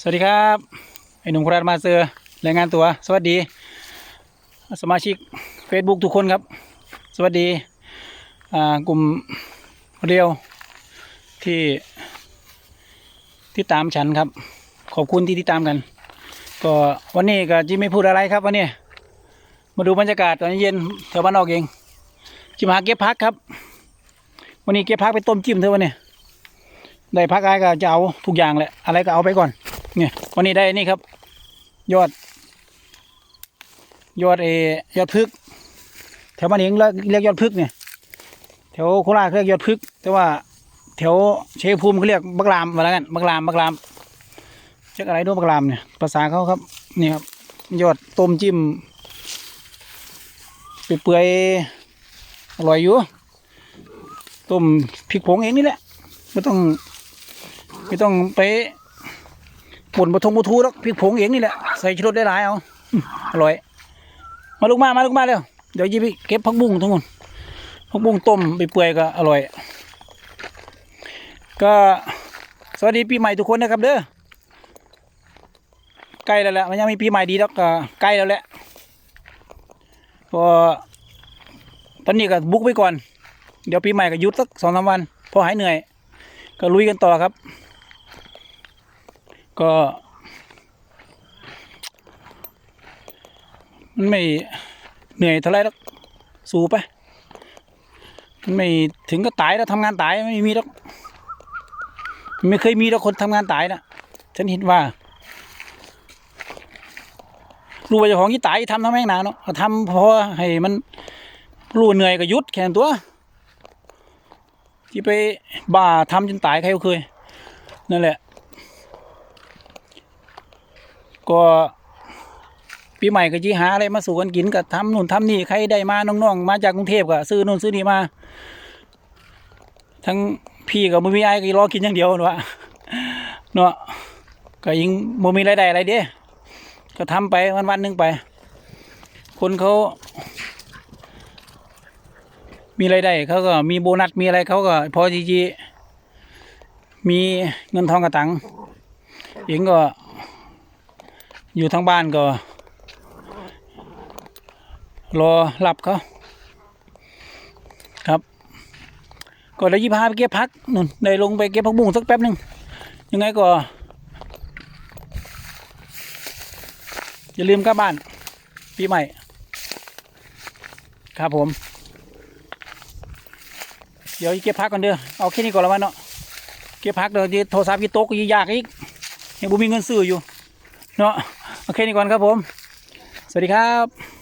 สวัสดีครับไอ้หนุ่มโคราชมาเซอร์รายงานตัว สวัสดี สมาชิก Facebook ทุกคนครับ สวัสดีกลุ่มเรียวที่ที่ตามฉันครับ ขอบคุณที่ติดตามกัน ก็วันนี้ก็จิไม่พูดอะไรครับวันนี้มาดูบรรยากาศตอนเย็นแถวบ้านนอกเองจิมาหาเก็บพักครับ วันนี้เก็บพักไปต้มจิ้มเถอะวันนี้ได้พักอะไรก็จะเอาทุกอย่างแหละอะไรก็เอาไปก่อน เนี่ยวันนี้ได้นี่ครับ ยอด ยอดเอยอดพึก แถวบ้านเองเรียกเรียกยอดพึกเนี่ยแถวโคราชเรียกยอดพึก แต่ว่าแถวเชยภูมิเขาเรียกบักรามมาแล้วกันบักรามบักรามเรียกอะไรด้วยบักรามเนี่ยภาษาเขาครับนี่ครับ ยอดต้มจิ้มเปื่อยอร่อยอยู่ต้มพริกผงเองนี่แหละไม่ต้องไม่ต้องไป ป่นบะทงบะทูหรอกพริกผงเองนี่แหละใส่ชูรสได้หลายเอาอร่อย มาลูกมามาลูกมาเร็วเดี๋ยวยีไปเก็บผักบุ้งทั้งหมดผักบุ้งต้มไปเปื่อยก็อร่อย ก็สวัสดีปีใหม่ทุกคนนะครับเด้อใกล้แล้วแหละมันยังมีปีใหม่ดีแล้วก็ใกล้แล้วแหละพอตอนนี้ก็บุกไปก่อน เดี๋ยวปีใหม่ก็หยุดสักสองสามวันพอหายเหนื่อย ก็ลุยกันต่อครับ ก็มันไม่เหนื่อยเท่าไรหรอกสู้ไปมันไม่ถึงก็ตายแล้วทำงานตายไม่มีหรอกไม่เคยมีหรอกคนทำงานตายนะฉันเห็นว่ารู้ว่าเจ้าของที่ตายทำทำแม่งหนาเนาะทำพราะว่าให้มันรู้เหนื่อยก็ยุดแค่นั้นตัว ที่ไปบ้าทำจนตายใครก็เคยนั่นแหละ ก็ปีใหม่ก็จีหาอะไรมาสู่กันกินก็ทำนู่นทำนี่ใครได้มาน้องๆมาจากกรุงเทพก็ซื้อนู่นซื้อนี่มา ทั้งพี่กับมือมีไอ้ก็รอกินอย่างเดียวเนาะเนาะก็ยิงมืมีรายได้อะไรเด้ก็ทำไปวันวันหนึงไป คนเขา มีรายได้เขาก็มีโบนัสมีอะไรเขาก็ พอจีจีมีเงินทองกระตังเองก็ อยู่ทั้งบ้านก็ รอหลับเขาครับ ก็เลยยี่พาไปเก็บพักนู่นได้ลงไปเก็บผักบุ้งสักแป๊บหนึ่งยังไงก็อย่าลืมกลับบ้าน ปีใหม่ ครับผม เดี๋ยวเก็บพักก่อนเด้อเอาแค่นี้ก่อนละวันเนาะเก็บพักเดี๋ยวโทรศัพท์ยี่โต๊ะก็ยี่ยากอีกยังบ่มีเงินซื้ออยู่ เนาะ โอเคนี่ก่อนครับผม สวัสดีครับ